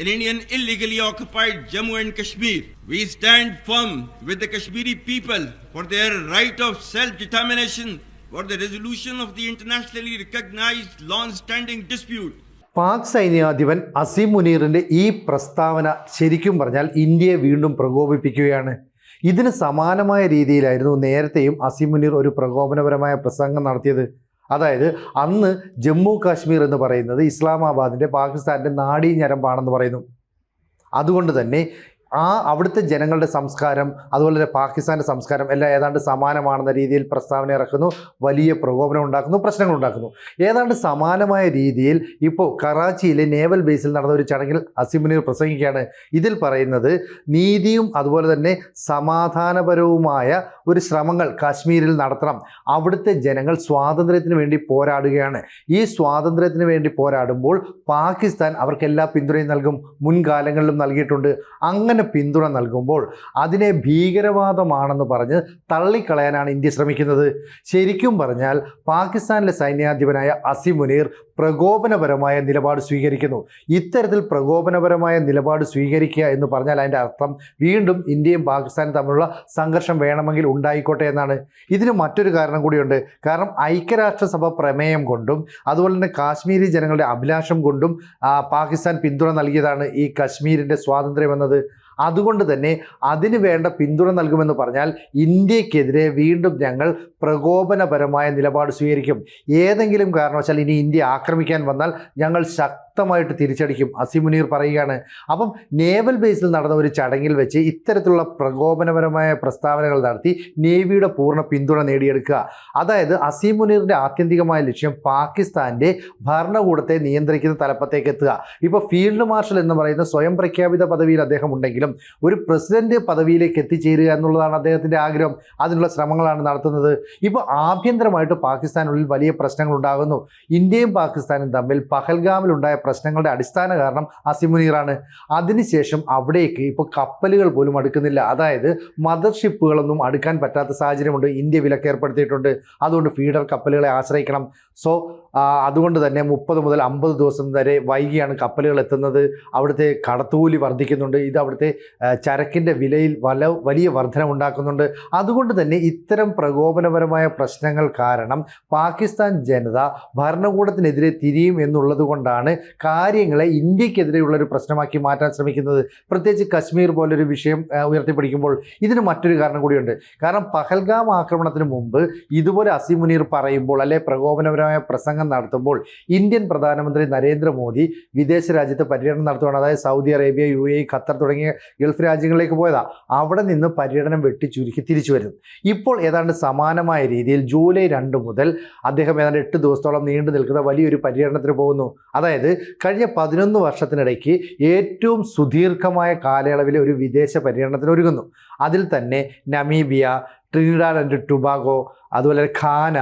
in Indian illegally occupied Jammu and Kashmir. We stand firm with the Kashmiri people for their right of self-determination for the resolution of the internationally recognized long-standing dispute. Pak സൈന്യാധിപൻ Azeem മുനീറിന്റെ ഈ പ്രസ്താവന ശരിക്കും പറഞ്ഞാൽ ഇന്ത്യയെ വീണ്ടും പ്രകോപിപ്പിക്കുകയാണ് ഇതിന് സമാനമായ രീതിയിലായിരുന്നു നേരത്തെയും അസീം മുനീർ ഒരു പ്രകോപനപരമായ പ്രസംഗം നടത്തിയത് അതായത് അന്ന് ജമ്മു കാശ്മീർ എന്ന് പറയുന്നത് ഇസ്ലാമാബാദിന്റെ പാകിസ്ഥാന്റെ നാടീ ഞരമ്പാണെന്ന് പറയുന്നു. അതുകൊണ്ട് തന്നെ ആ അവിടുത്തെ ജനങ്ങളുടെ സംസ്കാരം അതുപോലെ തന്നെ പാകിസ്ഥാന്റെ സംസ്കാരം എല്ലാം ഏതാണ്ട് സമാനമാണെന്ന രീതിയിൽ പ്രസ്താവന ഇറക്കുന്നു. വലിയ പ്രകോപനം ഉണ്ടാക്കുന്നു പ്രശ്നങ്ങൾ ഉണ്ടാക്കുന്നു. ഏതാണ്ട് സമാനമായ രീതിയിൽ ഇപ്പോൾ കറാച്ചിയിലെ നേവൽ ബേസിൽ നടന്ന ഒരു ചടങ്ങിൽ അസിമുനീർ പ്രസംഗിക്കുകയാണ്. ഇതിൽ പറയുന്നത് നീതിയും അതുപോലെ തന്നെ സമാധാനപരവുമായ ഒരു ശ്രമങ്ങൾ കാശ്മീരിൽ നടത്തണം. അവിടുത്തെ ജനങ്ങൾ സ്വാതന്ത്ര്യത്തിന് വേണ്ടി പോരാടുകയാണ്. ഈ സ്വാതന്ത്ര്യത്തിന് വേണ്ടി പോരാടുമ്പോൾ പാകിസ്ഥാൻ അവർക്ക് എല്ലാ പിന്തുണയും നൽകും. മുൻകാലങ്ങളിലും നൽകിയിട്ടുണ്ട്. അങ്ങനെ പിന്തുണ നൽകുമ്പോൾ അതിനെ ഭീകരവാദമാണെന്ന് പറഞ്ഞ് തള്ളിക്കളയാനാണ് ഇന്ത്യ ശ്രമിക്കുന്നത്. ശരിക്കും പറഞ്ഞാൽ പാകിസ്ഥാനിലെ സൈന്യാധിപനായ അസി മുനീർ പ്രകോപനപരമായ നിലപാട് സ്വീകരിക്കുന്നു. ഇത്തരത്തിൽ പ്രകോപനപരമായ നിലപാട് സ്വീകരിക്കുക എന്ന് പറഞ്ഞാൽ അതിന്റെ അർത്ഥം വീണ്ടും ഇന്ത്യയും പാകിസ്ഥാനും തമ്മിലുള്ള സംഘർഷം വേണമെങ്കിൽ ഉണ്ടായിക്കോട്ടെ എന്നാണ്. ഇതിന് മറ്റൊരു കാരണം കൂടിയുണ്ട്. കാരണം ഐക്യരാഷ്ട്രസഭ പ്രമേയം കൊണ്ടും അതുപോലെ തന്നെ കാശ്മീരി ജനങ്ങളുടെ അഭിലാഷം കൊണ്ടും പാകിസ്ഥാൻ പിന്തുണ നൽകിയതാണ് ഈ കശ്മീരിന്റെ സ്വാതന്ത്ര്യം എന്നത്. അതുകൊണ്ട് തന്നെ അതിന് വേണ്ട പിന്തുണ നൽകുമെന്ന് പറഞ്ഞാൽ ഇന്ത്യക്കെതിരെ വീണ്ടും ഞങ്ങൾ പ്രകോപനപരമായ നിലപാട് സ്വീകരിക്കും. ഏതെങ്കിലും കാരണവശാൽ ഇനി ഇന്ത്യ ആക്രമിക്കാൻ വന്നാൽ ഞങ്ങൾ ശക്തമായിട്ട് തിരിച്ചടിക്കും അസിമുനീർ പറയുകയാണ്. അപ്പം നേവൽ ബേസിൽ നടന്ന ഒരു ചടങ്ങിൽ വെച്ച് ഇത്തരത്തിലുള്ള പ്രകോപനപരമായ പ്രസ്താവനകൾ നടത്തി നേവിയുടെ പൂർണ പിന്തുണ നേടിയെടുക്കുക. അതായത് അസീം മുനീറിന്റെ ആത്യന്തികമായ ലക്ഷ്യം പാകിസ്ഥാന്റെ ഭരണകൂടത്തെ നിയന്ത്രിക്കുന്ന തലപ്പത്തേക്ക് എത്തുക. ഇപ്പോൾ ഫീൽഡ് മാർഷൽ എന്ന് പറയുന്ന സ്വയം പ്രഖ്യാപിത പദവിയിൽ അദ്ദേഹം ഉണ്ടെങ്കിലും ഒരു പ്രസിഡന്റ് പദവിയിലേക്ക് എത്തിച്ചേരുക എന്നുള്ളതാണ് അദ്ദേഹത്തിന്റെ ആഗ്രഹം. അതിനുള്ള ശ്രമങ്ങളാണ് നടത്തുന്നത്. ഇപ്പോൾ ആഭ്യന്തരമായിട്ട് പാകിസ്ഥാനുള്ളിൽ വലിയ പ്രശ്നങ്ങൾ ഉണ്ടാകുന്നു. ഇന്ത്യയും പാകിസ്ഥാനും തമ്മിൽ പഹൽഗാമിലുണ്ടായ പ്രശ്നങ്ങളുടെ അടിസ്ഥാന കാരണം അസിമുനീറാണ്. അതിനുശേഷം അവിടേക്ക് ഇപ്പോൾ കപ്പലുകൾ പോലും അടുക്കുന്നില്ല. അതായത് മദർ ഷിപ്പുകളൊന്നും അടുക്കാൻ പറ്റാത്ത സാഹചര്യമുണ്ട്. ഇന്ത്യ വിലക്കേർപ്പെടുത്തിയിട്ടുണ്ട്. അതുകൊണ്ട് ഫീഡർ കപ്പലുകളെ ആശ്രയിക്കണം. സോ അതുകൊണ്ട് തന്നെ മുപ്പത് മുതൽ അമ്പത് ദിവസം വരെ വൈകിയാണ് കപ്പലുകൾ എത്തുന്നത്. അവിടുത്തെ കടത്തുകൂലി വർദ്ധിക്കുന്നുണ്ട്. ഇത് അവിടുത്തെ ചരക്കിന്റെ വിലയിൽ വല വലിയ വർധന ഉണ്ടാക്കുന്നുണ്ട്. അതുകൊണ്ട് തന്നെ ഇത്തരം പ്രകോപനപരമായ പ്രശ്നങ്ങൾ കാരണം പാകിസ്ഥാൻ ജനത ഭരണകൂടത്തിനെതിരെ തിരിയും എന്നുള്ളത് കൊണ്ടാണ് കാര്യങ്ങളെ ഇന്ത്യക്കെതിരെയുള്ള ഒരു പ്രശ്നമാക്കി മാറ്റാൻ ശ്രമിക്കുന്നത്. പ്രത്യേകിച്ച് കശ്മീർ പോലൊരു വിഷയം ഉയർത്തിപ്പിടിക്കുമ്പോൾ ഇതിന് മറ്റൊരു കാരണം കൂടിയുണ്ട്. കാരണം പഹൽഗാം ആക്രമണത്തിന് മുമ്പ് ഇതുപോലെ അസിമുനീർ മുനീർ പറയുമ്പോൾ അല്ലെ പ്രകോപനപരമായ പ്രസംഗം നടത്തുമ്പോൾ ഇന്ത്യൻ പ്രധാനമന്ത്രി നരേന്ദ്രമോദി വിദേശ രാജ്യത്ത് പര്യടനം നടത്തുകയാണ് അതായത് Saudi Arabia U A Qatar തുടങ്ങിയ ഗൾഫ് രാജ്യങ്ങളിലേക്ക് പോയതാ. അവിടെ നിന്ന് പര്യടനം വെട്ടി ചുരുക്കി തിരിച്ചു വരുന്നു. ഇപ്പോൾ ഏതാണ്ട് സമാനമായ രീതിയിൽ ജൂലൈ രണ്ട് മുതൽ അദ്ദേഹം ഏതാണ്ട് എട്ട് ദിവസത്തോളം നീണ്ടു നിൽക്കുന്ന വലിയൊരു പര്യടനത്തിന് പോകുന്നു. അതായത് കഴിഞ്ഞ പതിനൊന്ന് വർഷത്തിനിടയ്ക്ക് ഏറ്റവും സുദീർഘമായ കാലയളവിലെ ഒരു വിദേശ പര്യടനത്തിന് ഒരുങ്ങുന്നു. അതിൽ തന്നെ നമീബിയ ട്രിനിഡാഡ് ആൻഡ് ടുബാഗോ അതുപോലെ ഖാന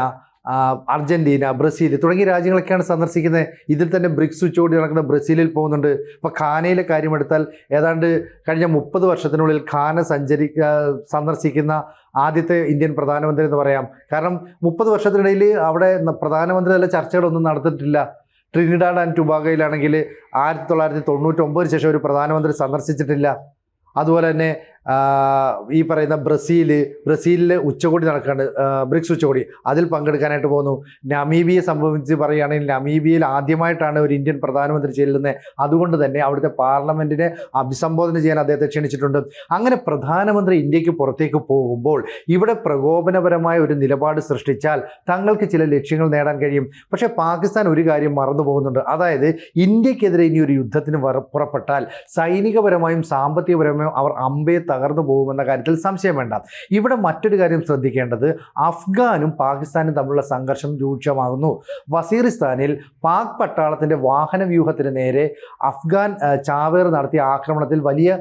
അർജന്റീന ബ്രസീൽ തുടങ്ങിയ രാജ്യങ്ങളൊക്കെയാണ് സന്ദർശിക്കുന്നത്. ഇതിൽ തന്നെ ബ്രിക്സ് ഉച്ചകോടി നടക്കുന്ന ബ്രസീലിൽ പോകുന്നുണ്ട്. ഇപ്പോൾ ഖാനയിലെ കാര്യമെടുത്താൽ ഏതാണ്ട് കഴിഞ്ഞ മുപ്പത് വർഷത്തിനുള്ളിൽ ഖാന സഞ്ചരി സന്ദർശിക്കുന്ന ആദ്യത്തെ ഇന്ത്യൻ പ്രധാനമന്ത്രി എന്ന് പറയാം. കാരണം മുപ്പത് വർഷത്തിനിടയിൽ അവിടെ പ്രധാനമന്ത്രി തല ചർച്ചകളൊന്നും നടത്തിയിട്ടില്ല. ട്രിനിഡാഡ് ആൻഡ് ടുബാഗോയിലാണെങ്കിൽ ആയിരത്തി തൊള്ളായിരത്തി തൊണ്ണൂറ്റൊമ്പതിന് ശേഷം ഒരു പ്രധാനമന്ത്രി സന്ദർശിച്ചിട്ടില്ല. അതുപോലെ തന്നെ ഈ പറയുന്ന ബ്രസീൽ ബ്രസീലിൽ ഉച്ചകോടി നടക്കുകയാണ് ബ്രിക്സ് ഉച്ചകോടി. അതിൽ പങ്കെടുക്കാനായിട്ട് പോകുന്നു. നമീബിയെ സംബന്ധിച്ച് പറയുകയാണെങ്കിൽ നമീബിയയിൽ ആദ്യമായിട്ടാണ് ഒരു ഇന്ത്യൻ പ്രധാനമന്ത്രി ചെല്ലുന്നത്. അതുകൊണ്ട് തന്നെ അവിടുത്തെ പാർലമെന്റിനെ അഭിസംബോധന ചെയ്യാൻ അദ്ദേഹത്തെ ക്ഷണിച്ചിട്ടുണ്ട്. അങ്ങനെ പ്രധാനമന്ത്രി ഇന്ത്യയ്ക്ക് പുറത്തേക്ക് പോകുമ്പോൾ ഇവിടെ പ്രകോപനപരമായ ഒരു നിലപാട് സൃഷ്ടിച്ചാൽ തങ്ങൾക്ക് ചില ലക്ഷ്യങ്ങൾ നേടാൻ കഴിയും. പക്ഷേ പാകിസ്ഥാൻ ഒരു കാര്യം മറന്നു പോകുന്നുണ്ട്. അതായത് ഇന്ത്യക്കെതിരെ ഇനി ഒരു യുദ്ധത്തിന് പുറപ്പെട്ടാൽ സൈനികപരമായും സാമ്പത്തികപരമായും അവർ അമ്പേ തകർന്നു പോകുമെന്ന കാര്യത്തിൽ സംശയം വേണ്ട. ഇവിടെ മറ്റൊരു കാര്യം ശ്രദ്ധിക്കേണ്ടത് അഫ്ഗാനും പാകിസ്ഥാനും തമ്മിലുള്ള സംഘർഷം രൂക്ഷമാകുന്നു. വസീറിസ്ഥാനിൽ പാക് പട്ടാളത്തിന്റെ വാഹന വ്യൂഹത്തിന് നേരെ അഫ്ഗാൻ ചാവേർ നടത്തിയ ആക്രമണത്തിൽ വലിയ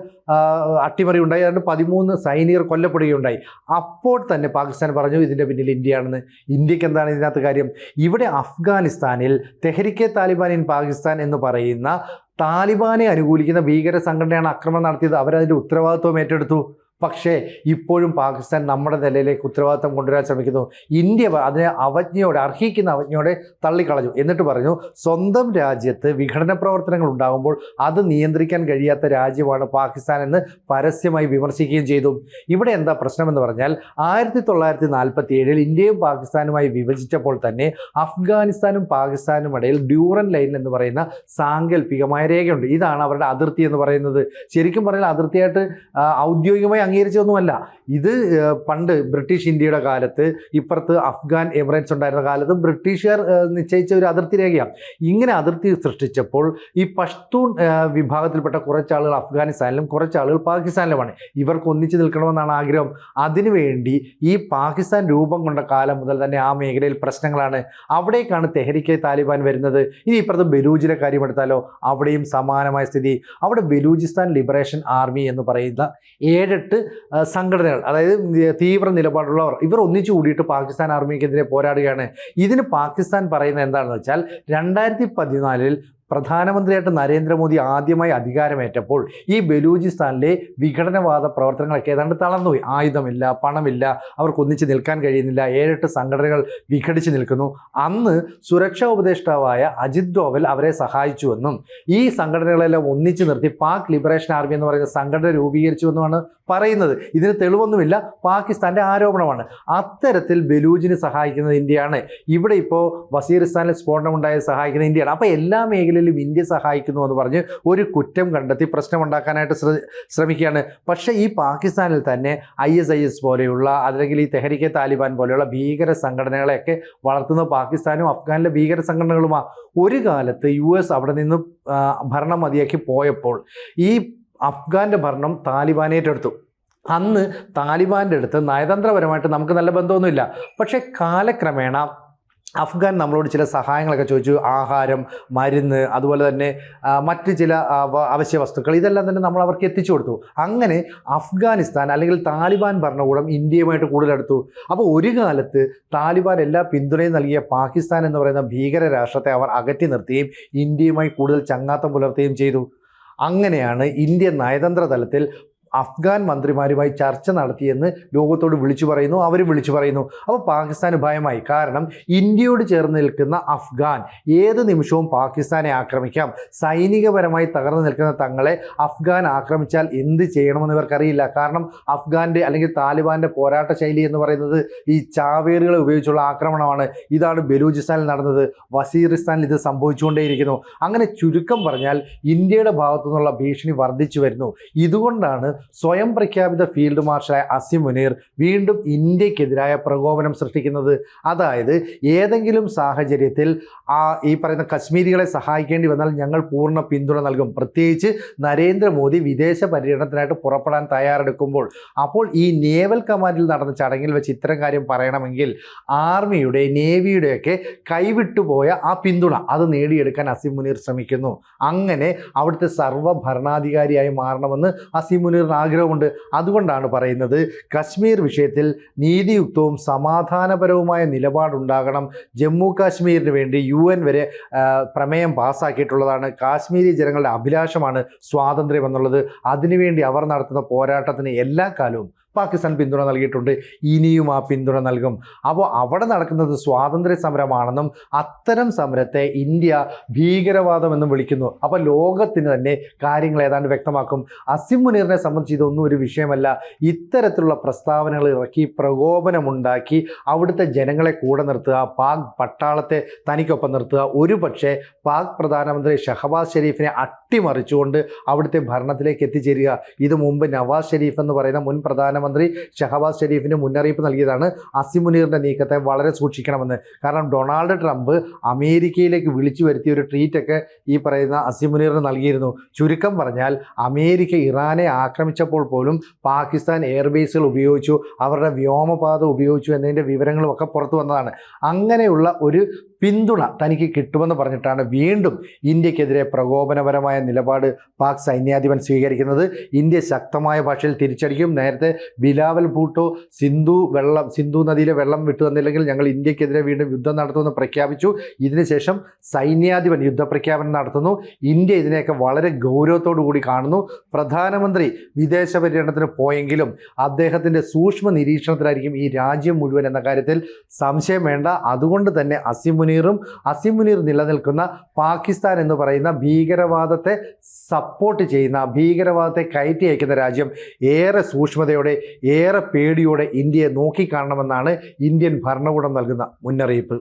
അട്ടിമറി ഉണ്ടായി അതുകൊണ്ട് പതിമൂന്ന് സൈനികർ കൊല്ലപ്പെടുകയുണ്ടായി. അപ്പോൾ തന്നെ പാകിസ്ഥാൻ പറഞ്ഞു ഇതിന്റെ പിന്നിൽ ഇന്ത്യയാണെന്ന്. ഇന്ത്യയ്ക്ക് എന്താണ് ഇതിനകത്ത് കാര്യം? ഇവിടെ അഫ്ഗാനിസ്ഥാനിൽ തെഹരിക്കെ താലിബാൻ ഇൻ പാകിസ്ഥാൻ എന്ന് പറയുന്ന താലിബാനെ അനുകൂലിക്കുന്ന ഭീകര സംഘടനയാണ് ആക്രമണം നടത്തിയത്. അവരതിന്റെ ഉത്തരവാദിത്വം ഏറ്റെടുത്തു. പക്ഷേ ഇപ്പോഴും പാകിസ്ഥാൻ നമ്മുടെ നിലയിലേക്ക് ഉത്തരവാദിത്തം കൊണ്ടുവരാൻ ശ്രമിക്കുന്നു. ഇന്ത്യ അതിനെ അവജ്ഞയോടെ അർഹിക്കുന്ന അവജ്ഞയോടെ തള്ളിക്കളഞ്ഞു. എന്നിട്ട് പറഞ്ഞു സ്വന്തം രാജ്യത്ത് വിഘടന പ്രവർത്തനങ്ങൾ ഉണ്ടാകുമ്പോൾ അത് നിയന്ത്രിക്കാൻ കഴിയാത്ത രാജ്യമാണ് പാകിസ്ഥാൻ എന്ന് പരസ്യമായി വിമർശിക്കുകയും ചെയ്തു. ഇവിടെ എന്താ പ്രശ്നമെന്ന് പറഞ്ഞാൽ ആയിരത്തി തൊള്ളായിരത്തി നാൽപ്പത്തി ഏഴിൽ ഇന്ത്യയും പാകിസ്ഥാനുമായി വിഭജിച്ചപ്പോൾ തന്നെ അഫ്ഗാനിസ്ഥാനും പാകിസ്ഥാനും ഇടയിൽ ഡ്യൂറൻ ലൈൻ എന്ന് പറയുന്ന സാങ്കല്പികമായ രേഖയുണ്ട്. ഇതാണ് അവരുടെ അതിർത്തി എന്ന് പറയുന്നത്. ശരിക്കും പറഞ്ഞാൽ അതിർത്തിയായിട്ട് ഔദ്യോഗികമായി അംഗീകരിച്ചതൊന്നുമല്ല. ഇത് പണ്ട് ബ്രിട്ടീഷ് ഇന്ത്യയുടെ കാലത്ത് ഇപ്പുറത്ത് അഫ്ഗാൻ എമിറേറ്റ്സ് ഉണ്ടായിരുന്ന കാലത്ത് ബ്രിട്ടീഷുകാർ നിശ്ചയിച്ച ഒരു അതിർത്തി രേഖയാണ്. ഇങ്ങനെ അതിർത്തി സൃഷ്ടിച്ചപ്പോൾ ഈ പഷ്തൂൺ വിഭാഗത്തിൽപ്പെട്ട കുറച്ച് ആളുകൾ അഫ്ഗാനിസ്ഥാനിലും കുറച്ച് ആളുകൾ പാകിസ്ഥാനിലുമാണ്. ഇവർക്ക് ഒന്നിച്ചു നിൽക്കണമെന്നാണ് ആഗ്രഹം. അതിനുവേണ്ടി ഈ പാകിസ്ഥാൻ രൂപം കൊണ്ട കാലം മുതൽ തന്നെ ആ മേഖലയിൽ പ്രശ്നങ്ങളാണ്. അവിടേക്കാണ് തെഹരിക്കെ താലിബാൻ വരുന്നത്. ഇനി ഇപ്പുറത്ത് ബലൂജിലെ കാര്യം എടുത്താലോ അവിടെയും സമാനമായ സ്ഥിതി. അവിടെ ബലൂചിസ്ഥാൻ ലിബറേഷൻ ആർമി എന്ന് പറയുന്ന ഏഴെട്ട് ആ, സംഘടനകൾ അതായത് തീവ്ര നിലപാടുള്ളവർ ഇവർ ഒന്നിച്ചു കൂടിയിട്ട് പാകിസ്ഥാൻ ആർമിക്കെതിരെ പോരാടുകയാണ്. ഇതിന് പാകിസ്ഥാൻ പറയുന്നത് എന്താണെന്ന് വെച്ചാൽ രണ്ടായിരത്തി പതിനാലിൽ പ്രധാനമന്ത്രിയായിട്ട് നരേന്ദ്രമോദി ആദ്യമായി അധികാരമേറ്റപ്പോൾ ഈ ബലൂചിസ്ഥാനിലെ വിഘടനവാദ പ്രവർത്തനങ്ങളൊക്കെ ഏതാണ്ട് തളർന്നുപോയി. ആയുധമില്ല പണമില്ല അവർക്ക് ഒന്നിച്ച് നിൽക്കാൻ കഴിയുന്നില്ല ഏഴെട്ട് സംഘടനകൾ വിഘടിച്ച് നിൽക്കുന്നു. അന്ന് സുരക്ഷാ ഉപദേഷ്ടാവായ അജിത് ഡോവൽ അവരെ സഹായിച്ചുവെന്നും ഈ സംഘടനകളെല്ലാം ഒന്നിച്ചു നിർത്തി പാക് ലിബറേഷൻ ആർമി എന്ന് പറയുന്ന സംഘടന രൂപീകരിച്ചുവെന്നുമാണ് പറയുന്നത്. ഇതിന് തെളിവൊന്നുമില്ല പാകിസ്ഥാന്റെ ആരോപണമാണ്. അത്തരത്തിൽ ബലൂജിന് സഹായിക്കുന്നത് ഇന്ത്യയാണ്. ഇവിടെ ഇപ്പോൾ വസീറിസ്ഥാനിൽ സ്ഫോടനമുണ്ടായത് സഹായിക്കുന്നത് ഇന്ത്യയാണ്. അപ്പോൾ എല്ലാ മേഖലയിലും ഇന്ത്യ സഹായിക്കുന്നു എന്ന് പറഞ്ഞ് ഒരു കുറ്റം കണ്ടെത്തി പ്രശ്നമുണ്ടാക്കാനായിട്ട് ശ്ര ശ്രമിക്കുകയാണ്. പക്ഷേ ഈ പാകിസ്ഥാനിൽ തന്നെ ഐ എസ് ഐ എസ് പോലെയുള്ള അല്ലെങ്കിൽ ഈ തെഹരിക്കെ താലിബാൻ പോലെയുള്ള ഭീകര സംഘടനകളെയൊക്കെ വളർത്തുന്ന പാകിസ്ഥാനും അഫ്ഗാനിലെ ഭീകര സംഘടനകളുമാണ് ഒരു കാലത്ത് യു എസ് അവിടെ നിന്ന് ഭരണം മതിയാക്കി പോയപ്പോൾ ഈ അഫ്ഗാന്റെ ഭരണം താലിബാൻ ഏറ്റെടുത്തു. അന്ന് താലിബാന്റെ അടുത്ത് നയതന്ത്രപരമായിട്ട് നമുക്ക് നല്ല ബന്ധമൊന്നുമില്ല. പക്ഷേ കാലക്രമേണ അഫ്ഗാൻ നമ്മളോട് ചില സഹായങ്ങളൊക്കെ ചോദിച്ചു. ആഹാരം മരുന്ന് അതുപോലെ തന്നെ മറ്റ് ചില അവശ്യ വസ്തുക്കൾ ഇതെല്ലാം തന്നെ നമ്മൾ അവർക്ക് എത്തിച്ചു കൊടുത്തു. അങ്ങനെ അഫ്ഗാനിസ്ഥാൻ അല്ലെങ്കിൽ താലിബാൻ ഭരണകൂടം ഇന്ത്യയുമായിട്ട് കൂടുതലെടുത്തു അപ്പോൾ ഒരു കാലത്ത് താലിബാൻ എല്ലാ പിന്തുണയും നൽകിയ പാകിസ്ഥാൻ എന്ന് പറയുന്ന ഭീകര രാഷ്ട്രത്തെ അവർ അകറ്റി നിർത്തുകയും ഇന്ത്യയുമായി കൂടുതൽ ചങ്ങാത്തം പുലർത്തുകയും ചെയ്തു. അങ്ങനെയാണ് ഇന്ത്യ നയതന്ത്ര തലത്തിൽ അഫ്ഗാൻ മന്ത്രിമാരുമായി ചർച്ച നടത്തിയെന്ന് ലോകത്തോട് വിളിച്ചു പറയുന്നു അവർ വിളിച്ചു പറയുന്നു. അപ്പോൾ പാകിസ്ഥാന് ഭയമായി. കാരണം ഇന്ത്യയോട് ചേർന്ന് നിൽക്കുന്ന അഫ്ഗാൻ ഏത് നിമിഷവും പാകിസ്ഥാനെ ആക്രമിക്കാം. സൈനികപരമായി തകർന്നു നിൽക്കുന്ന തങ്ങളെ അഫ്ഗാൻ ആക്രമിച്ചാൽ എന്ത് ചെയ്യണമെന്ന് ഇവർക്കറിയില്ല. കാരണം അഫ്ഗാന്റെ അല്ലെങ്കിൽ താലിബാന്റെ പോരാട്ട ശൈലി എന്ന് പറയുന്നത് ഈ ചാവേറുകളെ ഉപയോഗിച്ചുള്ള ആക്രമണമാണ്. ഇതാണ് ബലൂചിസ്ഥാനിൽ നടന്നത്. വസീറിസ്ഥാനിൽ ഇത് സംഭവിച്ചുകൊണ്ടേയിരിക്കുന്നു. അങ്ങനെ ചുരുക്കം പറഞ്ഞാൽ ഇന്ത്യയുടെ ഭാഗത്തു നിന്നുള്ള ഭീഷണി വർദ്ധിച്ചു വരുന്നു. ഇതുകൊണ്ടാണ് സ്വയം പ്രഖ്യാപിത ഫീൽഡ് മാർഷലായ അസിം മുനീർ വീണ്ടും ഇന്ത്യക്കെതിരായ പ്രകോപനം സൃഷ്ടിക്കുന്നത്. അതായത് ഏതെങ്കിലും സാഹചര്യത്തിൽ ആ ഈ പറയുന്ന കശ്മീരികളെ സഹായിക്കേണ്ടി വന്നാൽ ഞങ്ങൾ പൂർണ പിന്തുണ നൽകും. പ്രത്യേകിച്ച് നരേന്ദ്രമോദി വിദേശ പര്യടനത്തിനായിട്ട് പുറപ്പെടാൻ തയ്യാറെടുക്കുമ്പോൾ. അപ്പോൾ ഈ നേവൽ കമാൻഡിൽ നടന്ന ചടങ്ങിൽ വെച്ച് ഇത്തരം കാര്യം പറയണമെങ്കിൽ ആർമിയുടെ നേവിയുടെയൊക്കെ കൈവിട്ടുപോയ ആ പിന്തുണ അത് നേടിയെടുക്കാൻ അസിം മുനീർ ശ്രമിക്കുന്നു. അങ്ങനെ അവിടുത്തെ സർവഭരണാധികാരിയായി മാറണമെന്ന് അസിം മുനീറിന് ആഗ്രഹമുണ്ട്. അതുകൊണ്ടാണ് പറയുന്നത് കശ്മീർ വിഷയത്തിൽ നീതിയുക്തവും സമാധാനപരവുമായ നിലപാടുണ്ടാകണം. ജമ്മു കാശ്മീരിന് വേണ്ടി യു എൻ വരെ പ്രമേയം പാസ്സാക്കിയിട്ടുള്ളതാണ് കാശ്മീരി ജനങ്ങളുടെ അഭിലാഷമാണ് സ്വാതന്ത്ര്യം എന്നുള്ളത്. അതിനുവേണ്ടി അവർ നടത്തുന്ന പോരാട്ടത്തിന് എല്ലാ കാലവും പാകിസ്ഥാൻ പിന്തുണ നൽകിയിട്ടുണ്ട് ഇനിയും ആ പിന്തുണ നൽകും. അപ്പോൾ അവിടെ നടക്കുന്നത് സ്വാതന്ത്ര്യ സമരമാണെന്നും അത്തരം സമരത്തെ ഇന്ത്യ ഭീകരവാദം ഭീകരവാദമെന്നും വിളിക്കുന്നു. അപ്പോൾ ലോകത്തിന് തന്നെ കാര്യങ്ങൾ ഏതാണ്ട് വ്യക്തമാക്കും. അസിം മുനീറിനെ സംബന്ധിച്ച് ഇതൊന്നും ഒരു വിഷയമല്ല. ഇത്തരത്തിലുള്ള പ്രസ്താവനകൾ ഇറക്കി പ്രകോപനമുണ്ടാക്കി അവിടുത്തെ ജനങ്ങളെ കൂടെ നിർത്തുക പാക് പട്ടാളത്തെ തനിക്കൊപ്പം നിർത്തുക. ഒരു പക്ഷേ പാക് പ്രധാനമന്ത്രി ഷഹബാസ് ഷെരീഫിനെ അട്ടിമറിച്ചുകൊണ്ട് അവിടുത്തെ ഭരണത്തിലേക്ക് എത്തിച്ചേരുക. ഇത് മുമ്പ് നവാസ് ഷെരീഫ് എന്ന് പറയുന്ന മുൻ പ്രധാനമന്ത്രി ഷഹബാസ് ഷെരീഫിന് മുന്നറിയിപ്പ് നൽകിയതാണ് അസിം മുനീറിന്റെ നീക്കത്തെ വളരെ സൂക്ഷിക്കണമെന്ന്. കാരണം ഡൊണാൾഡ് ട്രംപ് അമേരിക്കയിലേക്ക് വിളിച്ചു വരുത്തിയ ഒരു ട്വീറ്റൊക്കെ ഈ പറയുന്ന അസിം മുനീറിന് നൽകിയിരുന്നു. ചുരുക്കം പറഞ്ഞാൽ അമേരിക്ക ഇറാനെ ആക്രമിച്ചപ്പോൾ പോലും പാകിസ്ഥാൻ എയർബേസുകൾ ഉപയോഗിച്ചു അവരുടെ വ്യോമപാത ഉപയോഗിച്ചു എന്നതിന്റെ വിവരങ്ങളും ഒക്കെ പുറത്തു വന്നതാണ്. അങ്ങനെയുള്ള ഒരു പിന്തുണ തനിക്ക് കിട്ടുമെന്ന് പറഞ്ഞിട്ടാണ് വീണ്ടും ഇന്ത്യക്കെതിരെ പ്രകോപനപരമായ നിലപാട് പാക് സൈന്യാധിപൻ സ്വീകരിക്കുന്നത്. ഇന്ത്യ ശക്തമായ ഭാഷയിൽ തിരിച്ചടിക്കും. നേരത്തെ ബിലാവൽ ഭൂട്ടോ സിന്ധു വെള്ളം സിന്ധു നദിയിലെ വെള്ളം വിട്ടു തന്നില്ലെങ്കിൽ ഞങ്ങൾ ഇന്ത്യക്കെതിരെ വീണ്ടും യുദ്ധം നടത്തുമെന്ന് പ്രഖ്യാപിച്ചു. ഇതിനുശേഷം സൈന്യാധിപൻ യുദ്ധപ്രഖ്യാപനം നടത്തുന്നു. ഇന്ത്യ ഇതിനെയൊക്കെ വളരെ ഗൗരവത്തോടു കൂടി കാണുന്നു. പ്രധാനമന്ത്രി വിദേശ പര്യടനത്തിന് പോയെങ്കിലും അദ്ദേഹത്തിന്റെ സൂക്ഷ്മ നിരീക്ഷണത്തിലായിരിക്കും ഈ രാജ്യം മുഴുവൻ എന്ന കാര്യത്തിൽ സംശയം വേണ്ട. അതുകൊണ്ട് തന്നെ അസിം മുനീറും അസിം മുനീർ നിലനിൽക്കുന്ന പാകിസ്ഥാൻ എന്ന് പറയുന്ന ഭീകരവാദത്തെ സപ്പോർട്ട് ചെയ്യുന്ന ഭീകരവാദത്തെ കയറ്റി അയക്കുന്ന രാജ്യം ഏറെ സൂക്ഷ്മതയോടെ ഏറെ പേടിയോടെ ഇന്ത്യയെ നോക്കിക്കാണണമെന്നാണ് ഇന്ത്യൻ ഭരണകൂടം നൽകുന്ന മുന്നറിയിപ്പ്.